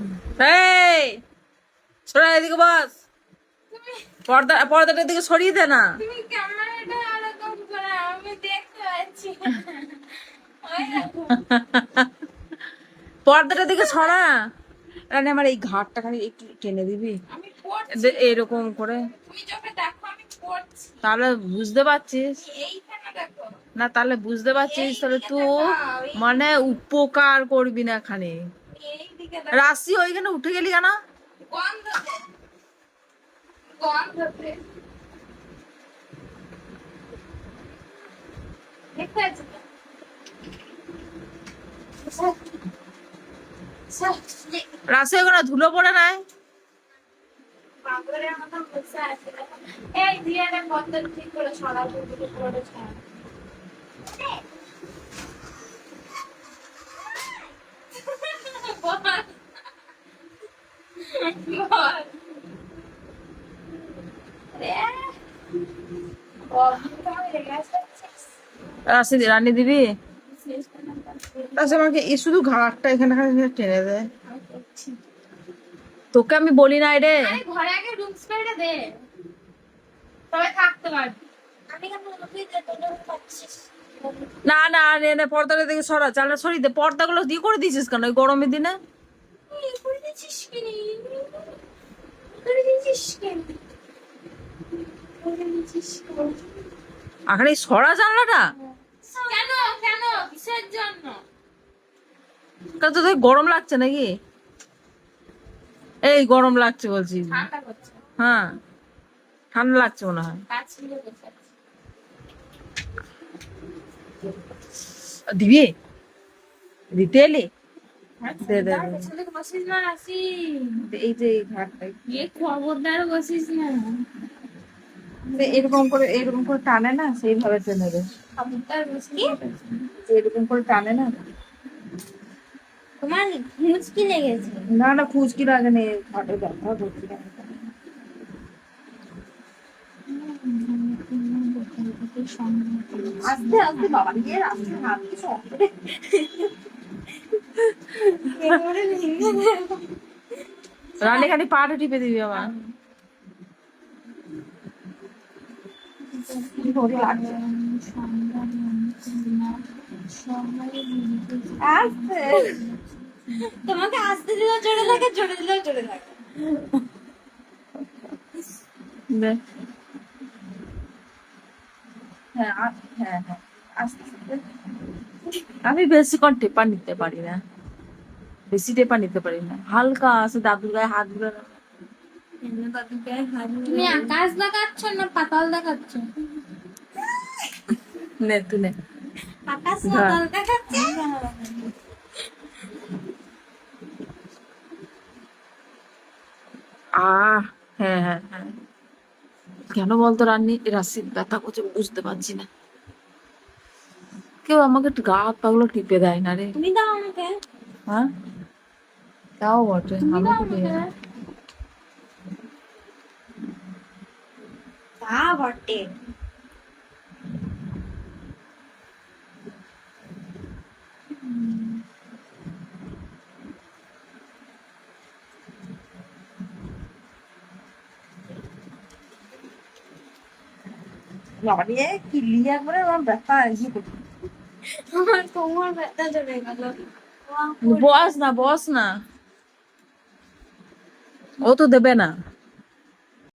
এই এদিকে বস। পর্দা পর্দাটার দিকে সরিয়ে দে না। পর্দাটার দিকে সরা। রানি আমার এই ঘাটটা খালি একটু টেনে দিবি। এরকম করে। তাহলে বুঝতে পারছিস? না তাহলে বুঝতে পারছিস? তাহলে তুই মানে উপকার করবি না এখানে দেখো রাশি ওইখানে উঠে গেলি কেন? রাশি ধুলো পড়ে নাই। এই পদ্ম ঠিক করে দিকে করে ছাড় বল। বল। রে। বন্ধুটা হয়ে গেছে। রাশি রানী দিবি? শেষ আমাকে এই শুধু ঘাটটা এখানে টেনে দেয় তোকে আমি বলি নাই রে। ঘরে আগে রুম স্প্রেটা দে। তবে থাকতে পারবি। না না নে নে পর্দাটা দিকে সরা। চালটা সরিয়ে দে। পর্দাগুলো দিয়ে করে দিয়েছিস কেন ওই গরমের দিনে? দিচ্ছিস কেন এই সরা জানলাটা। কেন কেন? কিসের জন্য? কেন তোদের গরম লাগছে নাকি? এই গরম লাগছে বলছি। হ্যাঁ ঠান্ডা লাগছে মনে হয়। দিবি? দিতে এলি? এই যে এই ঘাটটা। এ খবরদার বসিস না। এরকম করে এরকম করে টানে না সেইভাবে টেনে দে। খবরদার যে এরকম করে টানে না। তোমার মুচকি লেগেছে। না না খুচকি লাগে না ঘাটে ব্যথা করছি। আস্তে আস্তে বাবা নিয়ে আস্তে হাত করে রানী খালি পাটা টিপে দিবি আমার তোমাকে আসতে দিলেও জোরে লাগে জোরে দিলেও জোরে লাগে হ্যাঁ হ্যাঁ হ্যাঁ। আস্তে আমি বেশিক্ষণ টেপা নিতে পারি না। বেশি টেপা নিতে পারি না। হালকা আছে দাদুর গায়ে হাতগুলো তুমি আকাশ দেখাচ্ছ না পাতাল দেখাচ্ছ? নে তুই নে। আকাশ। পাতাল দেখাচ্ছে? আহ হ্যাঁ হ্যাঁ হ্যাঁ। কেন বলতো রান্নি রাশির ব্যথা করছে বুঝতে পারছি না। কেউ আমাকে গা হাত পাগুলো টিপে দেয় না রে। তুমি দাও আমাকে। হ্যাঁ? তাও বটে আমি তো দিই না। আমাকে। তা বটে। বাবা নিয়ে কিলি একবারে আমার ব্যথা ইয়ে করছে। আমার কোমর ব্যথা চলে গেল। বস না বস না। ও তো দেবে না।